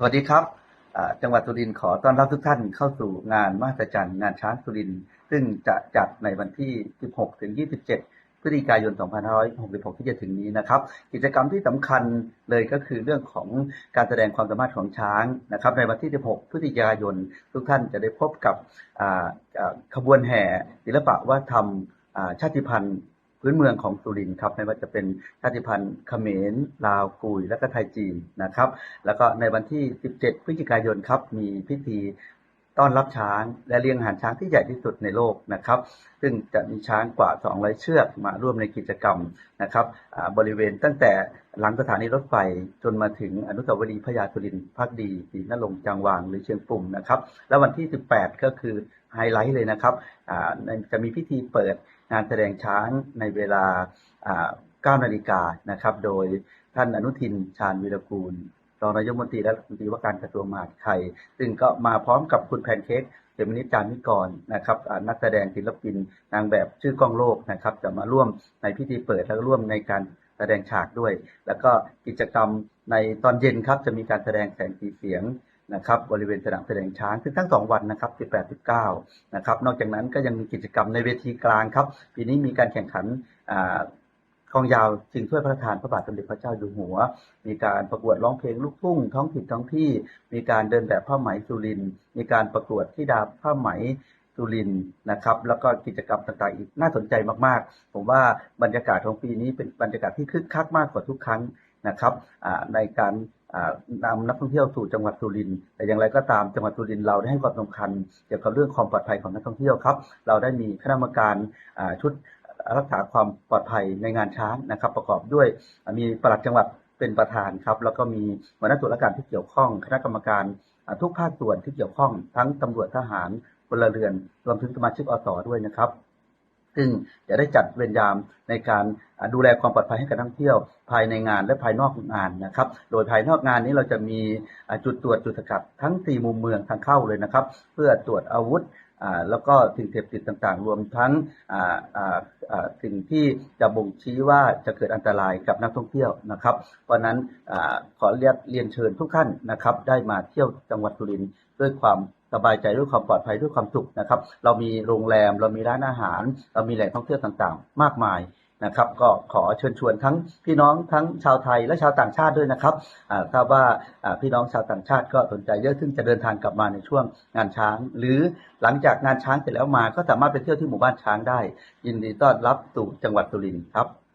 สวัสดีครับ จังหวัดสุรินทร์ขอต้อนรับทุกท่านเข้าสู่งานมหัศจรรย์งานช้างสุรินทร์ซึ่งจะจัดในวันที่ 16 ถึง 27 พฤศจิกายน 2566 ที่จะถึงนี้นะครับ กิจกรรมที่สำคัญเลยก็คือเรื่องของการแสดงความสามารถของช้างนะครับ ในวันที่ 16 พฤศจิกายน ทุกท่านจะได้พบกับขบวนแห่ศิลปะวัฒนธรรมชาติพันธุ์ พื้นเมืองของสุรินทร์ครับไม่ว่าจะเป็นชาติพันธุ์เขมรลาวกุยและก็ไทยจีนนะครับ แล้วก็ในวันที่ 17 พฤศจิกายนครับมีพิธี ต้อนรับช้างและเลี้ยงอาหารช้างที่ใหญ่ที่สุดในโลกนะครับ ซึ่งจะมีช้างกว่า 200 เชือกมาร่วมในกิจกรรมนะครับอ่าบริเวณตั้งแต่หลังสถานีรถไฟจนมาถึงอนุสาวรีย์พระยาสุรินทร์พักดีศรีนรงจังหวางหรือเชียงปุ่มนะครับ แล้ววันที่ 18 ก็คือไฮไลท์เลยนะครับอ่าจะมีพิธีเปิดงานแสดงช้างในเวลาอ่า9นาฬิกานะครับ โดยท่านอนุทินชาญวีรกูล รองนายกมนตรีและรัฐมนตรีว่าการกระทรวงมหาดไทย ซึ่งก็มาพร้อมกับคุณแพนเค้กเขมนิจามิกรนะครับนักแสดงศิลปินนางแบบชื่อกล้องโลกนะครับ จะมาร่วมในพิธีเปิดและร่วมในการแสดงฉากด้วย แล้วก็กิจกรรมในตอนเย็นครับจะมีการแสดงแสงสีเสียงนะครับบริเวณสนามแสดงช้างซึ่งทั้งสองวันนะครับ 18 19 นะครับ นอกจากนั้นก็ยังมีกิจกรรมในเวทีกลางครับ ปีนี้มีการแข่งขันอ่า กองยาวชิงถ้วยพระราชทานพระบาทสมเด็จพระเจ้าอยู่หัว มีการประกวดร้องเพลงลูกทุ่งท้องถิ่นท้องที่ มีการเดินแบบผ้าไหมสุริน มีการประกวดที่ดาบผ้าไหมสุรินนะครับ แล้วก็กิจกรรมต่างๆอีกน่าสนใจมากๆ ผมว่าบรรยากาศของปีนี้เป็นบรรยากาศที่คึกคักมากกว่าทุกครั้งนะครับในการนำนักท่องเที่ยวสู่จังหวัดสุรินทร์แต่อย่างไรก็ตามจังหวัดสุรินทร์เราได้ให้ความสำคัญเกี่ยวกับเรื่องความปลอดภัยของนักท่องเที่ยวครับ เราได้มีคณะกรรมการชุด รักษาความปลอดภัยในงานช้างนะครับ ประกอบด้วยมีปลัดจังหวัดเป็นประธานครับ แล้วก็มีหัวหน้าส่วนราชการที่เกี่ยวข้องคณะกรรมการทุกภาคส่วนที่เกี่ยวข้อง ทั้งตำรวจทหารพลเรือนรวมถึงสมาชิกอสอด้วยนะครับซึ่งจะได้จัดเวรยามในการดูแลความปลอดภัยให้กับนักท่องเที่ยวภายในงานและภายนอกงานนะครับ โดยภายนอกงานนี้เราจะมีจุดตรวจจุดสกัดทั้ง 4 มุมเมืองทางเข้าเลยนะครับ เพื่อตรวจอาวุธ แล้วก็สิ่งเสพติดต่างๆ รวมทั้งสิ่งที่จะบ่งชี้ว่าจะเกิดอันตรายกับนักท่องเที่ยวนะครับ เพราะนั้นอขอเรียนเรียนเชิญทุกท่านนะครับ ได้มาเที่ยวจังหวัดสุรินทร์ด้วยความสบายใจด้วยความปลอดภัยด้วยความสุขนะครับ เรามีโรงแรม เรามีร้านอาหาร เรามีแหล่งท่องเที่ยวต่างๆ มากมาย นะครับ ก็ขอเชิญชวนทั้งพี่น้องทั้งชาวไทยและชาวต่างชาติด้วยนะครับอ่าทราบว่าอ่าพี่น้องชาวต่างชาติก็สนใจเยอะซึ่งจะเดินทางกลับมาในช่วงงานช้าง หรือหลังจากงานช้างเสร็จแล้วมา ก็สามารถไปเที่ยวที่หมู่บ้านช้างได้ ยินดีต้อนรับสู่จังหวัดสุรินทร์ครับ